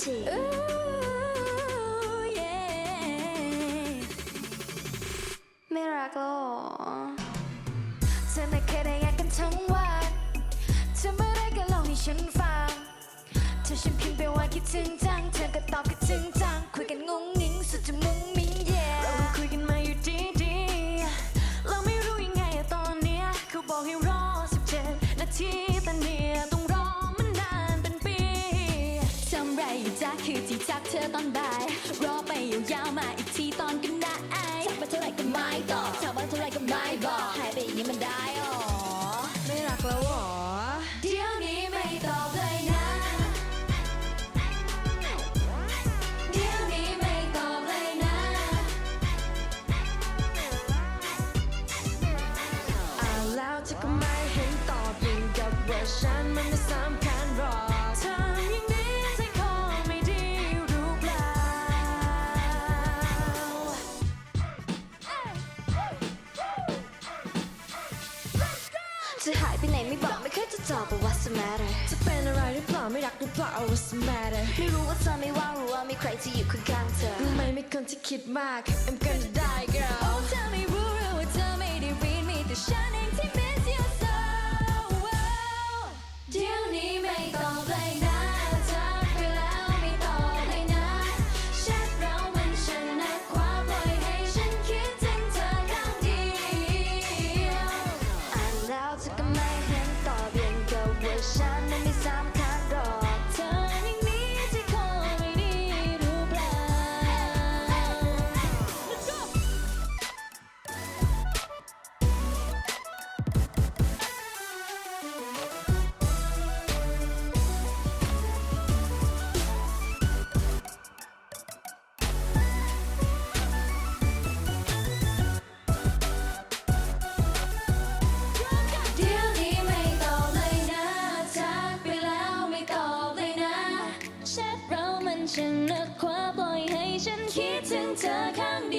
มินจีไม่รักแล้วเหรอเธอไม่เคยได้อยากกันทั้งวันเธอไม่ได้ก็เล่าให้ฉันฟังถ้าฉันพิมพ์ไปว่าคิดถึงจัง เธอก็ตอบคิดถึงจัง คุยกันงงงิงสุดจะมุ้งมิ้ง yeah เราก็คุยกันมาอยู่ดีๆเราไม่รู้ยังไงอะตอนเนี้ยเขาบอกให้รอสิบเจ็ดนาทีแต่เนี่ อตอนบ่าย รอไปยาวๆมาอีกทีตอนกันได้ทักมาเท่าไหร่ก็ไม่ตอบถามว่าเท่าไหร่ก็ไม่บอกหายไปอย่างนี้มันได้ จะหายไปไหนไม่บอกไม่เคยจะตอบว่า what's the matter จะเป็นอะไรหรือเปล่าไม่รักหรือเปล่า what's the matter ไม่รู้ว่าเธอไม่ว่างหรือว่ามีใครที่อยู่ข้างๆเธอรู้ไหมมีคนที่คิดมาก I'm gonna ถึงเธอข้าง